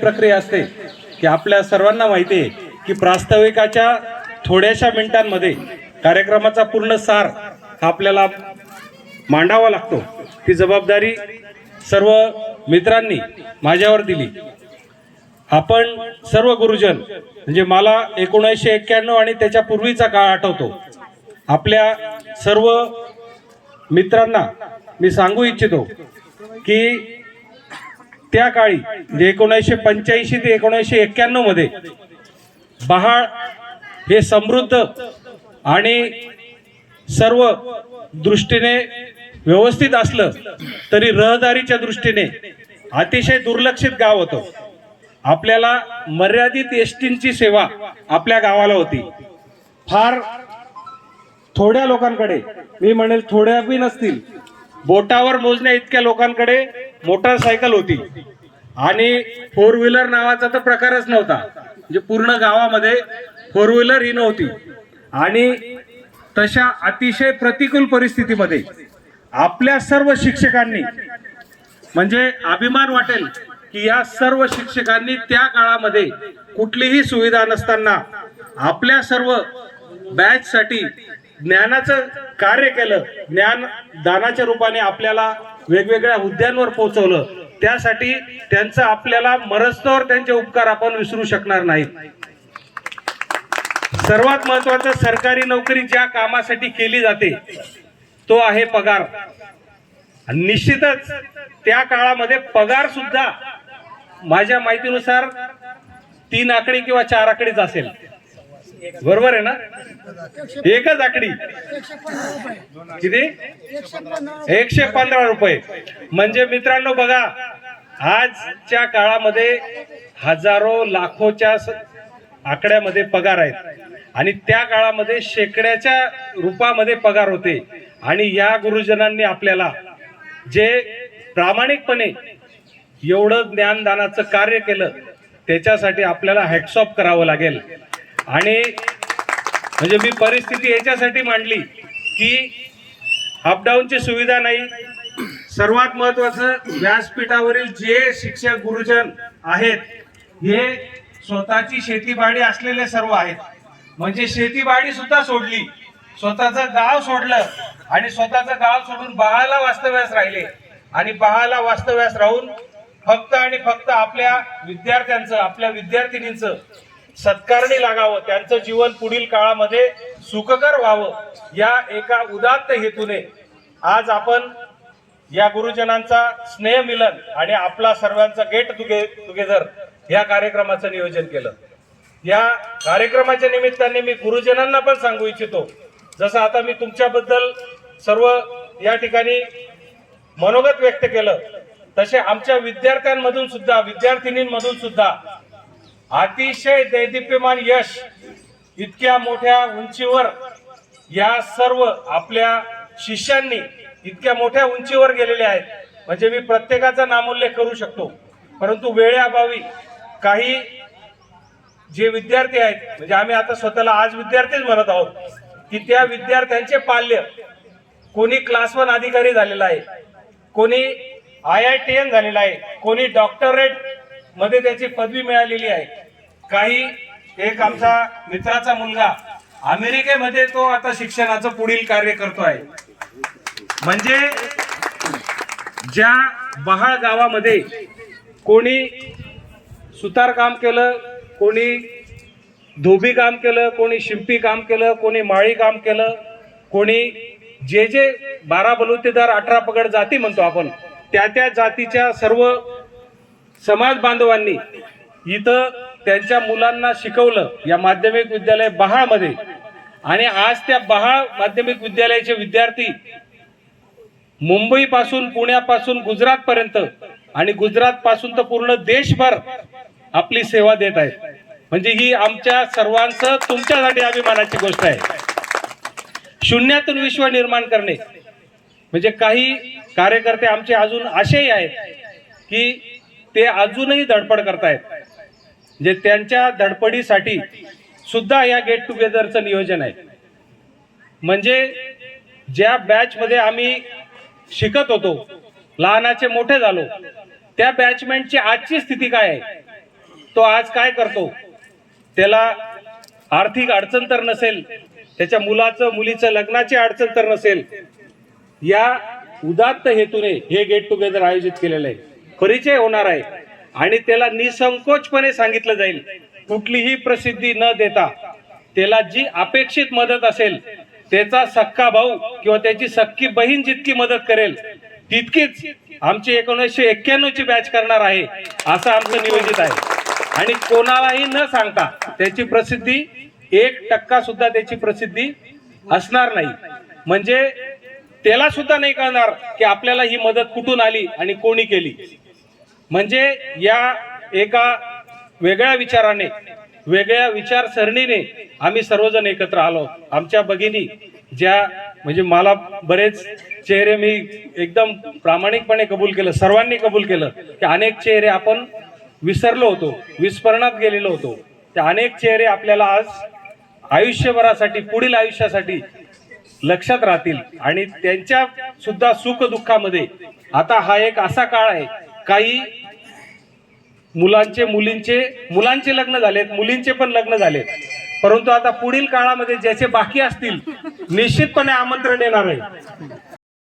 प्रक्रिया असते की आपल्या सर्वांना माहिती आहे की प्रास्ताविकाच्या थोड्याशा मिनिटांमध्ये कार्यक्रमाचा पूर्ण सार हा आपल्याला मांडावा लागतो. ती जबाबदारी सर्व मित्रांनी माझ्यावर दिली. आपण सर्व गुरुजन म्हणजे मला एकोणीसशे एक्क्याण्णव आणि त्याच्या पूर्वीचा काळ आठवतो. आपल्या सर्व मित्रांना मी सांगू इच्छितो की त्या काळी म्हणजे एकोणीसशे पंच्याऐंशी ते एकोणीसशे एक्क्याण्णवमध्ये बहाळ हे समृद्ध आणि सर्व दृष्टीने व्यवस्थित असलं तरी रहदारीच्या दृष्टीने अतिशय दुर्लक्षित गाव होतं. आपल्याला मर्यादित एस टींची सेवा आपल्या गावाला होती. फार थोड्या लोकांकडे मी म्हणेल थोड्या बी नसतील बोटावर मोजण्या इतक्या लोकांकडे मोटारसायकल होती. आणि फोर व्हीलर नावाचा तर प्रकारच नव्हता. म्हणजे पूर्ण गावामध्ये फोर व्हीलर ही नव्हती. आणि तशा अतिशय प्रतिकूल परिस्थितीमध्ये आपल्या सर्व शिक्षकांनी म्हणजे अभिमान वाटेल की या सर्व शिक्षकांनी त्या काळामध्ये कुठलीही सुविधा नसताना आपल्या सर्व बॅचसाठी ज्ञानाचं कार्य केलं. ज्ञान दानाच्या रूपाने आपल्याला वेगवेगळ्या हुद्द्यांवर पोहोचवलं. त्यासाठी त्यांचं आपल्याला मरस्तवर त्यांचे उपकार आपण विसरू शकणार नाहीत. सर्वात महत्वाचं सरकारी नोकरी ज्या कामासाठी केली जाते तो आहे पगार. आणि निश्चितच त्या काळामध्ये पगार सुद्धा माझ्या माहितीनुसार तीन आकडी किंवा चार आकडीच असेल. बरोबर आहे ना? एकच आकडी. किती? एकशे पंधरा रुपये. म्हणजे मित्रांनो बघा आजच्या काळामध्ये हजारो लाखोच्या स- आकड्यामध्ये पगार आहेत. आणि त्या काळामध्ये शेकड्याच्या रूपामध्ये पगार होते. आणि या गुरुजनांनी आपल्याला जे प्रामाणिकपणे एवढं ज्ञानदानाचं कार्य केलं त्याच्यासाठी आपल्याला हॅटसॉप करावं लागेल. आणि म्हणजे मी परिस्थिती याच्यासाठी मांडली की अपडाऊनची सुविधा नाही. सर्वात महत्वाचं व्यासपीठावरील जे शिक्षक गुरुजन आहेत हे स्वतःची शेतीबाडी असलेले सर्व आहेत. म्हणजे शेतीबाडी सुद्धा सोडली. स्वतःचं गाव सोडलं आणि स्वतःचं गाव सोडून बहाला वास्तव्यास राहिले. आणि बहाला वास्तव्यास राहून फक्त आणि फक्त आपल्या विद्यार्थ्यांचं आपल्या विद्यार्थिनींचं सत्कारणी लागावं त्यांचं जीवन पुढील काळामध्ये सुखकर व्हावं या एका उदात्त हेतूने आज आपण या गुरुजनांचा स्नेह मिलन आणि आपला सर्वांचा गेट टुगे टुगेदर या कार्यक्रमाचं नियोजन केलं. या कार्यक्रमाच्या निमित्ताने मी गुरुजनांना पण सांगू इच्छितो जसं आता मी तुमच्याबद्दल सर्व या ठिकाणी मनोगत व्यक्त केलं तसे आमच्या विद्यार्थ्यांमधून सुद्धा विद्यार्थिनींमधून सुद्धा अतिशय दैदिप्यमान यश इतक्या मोठ्या उंचीवर या सर्व आपल्या शिष्यांनी इतक्या मोठ्या उंचीवर गेलेले आहेत. म्हणजे मी प्रत्येकाचा नामोल्लेख करू शकतो. परंतु वेळेअभावी काही जे विद्यार्थी आहेत म्हणजे आम्ही आता स्वतःला आज विद्यार्थीच म्हणत आहोत की त्या विद्यार्थ्यांचे पाल्य कोणी क्लास वन अधिकारी झालेला आहे कोणी आय आय टी एन झालेला आहे कोणी डॉक्टरेटमध्ये त्याची पदवी मिळालेली आहे. काही एक आमचा मित्राचा मुलगा अमेरिकेमध्ये तो आता शिक्षणाचं पुढील कार्य करतो आहे म्हणजे ज्या बहाळ गावामध्ये कोणी सुतार काम केलं कोणी धोबी काम केलं कोणी शिंपी काम केलं कोणी माळी काम केलं कोणी जे जे बारा बलुतेदार अठरा पगड जाती म्हणतो आपण त्या त्या जातीच्या सर्व समाज बांधवांनी इथं त्यांच्या मुलांना शिकवलं या माध्यमिक विद्यालय बहाळमध्ये. आणि आज त्या बहाळ माध्यमिक विद्यालयाचे विद्यार्थी मुंबईपासून पुण्यापासून गुजरातपर्यंत आणि गुजरातपासून तर पूर्ण देशभर आपली सेवा देत आहेत. म्हणजे ही आमच्या सर्वांचं तुमच्यासाठी अभिमानाची गोष्ट आहे. शून्यातून विश्व निर्माण करणे. म्हणजे काही कार्यकर्ते आमचे अजून असेही आहेत की ते अजूनही धडपड करतायत. म्हणजे त्यांच्या धडपडीसाठी सुद्धा या गेट टुगेदरचं नियोजन आहे. म्हणजे ज्या बॅचमध्ये आम्ही शिकत होतो लहानाचे मोठे झालो त्या बॅचमेंटची आजची स्थिती काय आहे? तो आज काय करतो? त्याला आर्थिक अडचण तर नसेल त्याच्या मुलाचं मुलीचं लग्नाची अडचण तर नसेल या उदात्त हेतूने हे गेट टुगेदर आयोजित केलेलं आहे. परिचय होणार आहे. आणि त्याला निसंकोचपणे सांगितलं जाईल. कुठलीही प्रसिद्धी न देता त्याला जी अपेक्षित मदत असेल त्याचा सक्का भाऊ किंवा त्याची सक्की बहीण जितकी मदत करेल तितकीच आमची एकोणीसशे एक्क्याण्णव ची बॅच करणार आहे असं आमचं नियोजित आहे. आणि कोणालाही न सांगता त्याची प्रसिद्धी एक टक्का सुद्धा त्याची प्रसिद्धी असणार नाही. म्हणजे त्याला सुद्धा नाही कळणार की आपल्याला ही मदत कुठून आली आणि कोणी केली. म्हणजे या एका वेगळ्या विचाराने वेगळ्या विचारसरणीने आम्ही सर्वजण एकत्र आलो. आमच्या भगिनी ज्या म्हणजे मला बरेच चेहरे मी एकदम प्रामाणिकपणे कबूल केलं सर्वांनी कबूल केलं की अनेक चेहरे आपण विसरलो होतो विस्मरणात गेलेलो होतो. त्या अनेक चेहरे आपल्याला आज आयुष्यभरासाठी पुढील आयुष्यासाठी लक्षात राहतील. आणि त्यांच्या सुद्धा सुख दुःखामध्ये आता हा एक असा काळ आहे काही मुलांचे मुलींचे मुलांचे लग्न झालेत मुलींचे पण लग्न झालेत. परंतु आता पुढील काळामध्ये ज्याचे बाकी असतील निश्चितपणे आमंत्रण येणार आहे.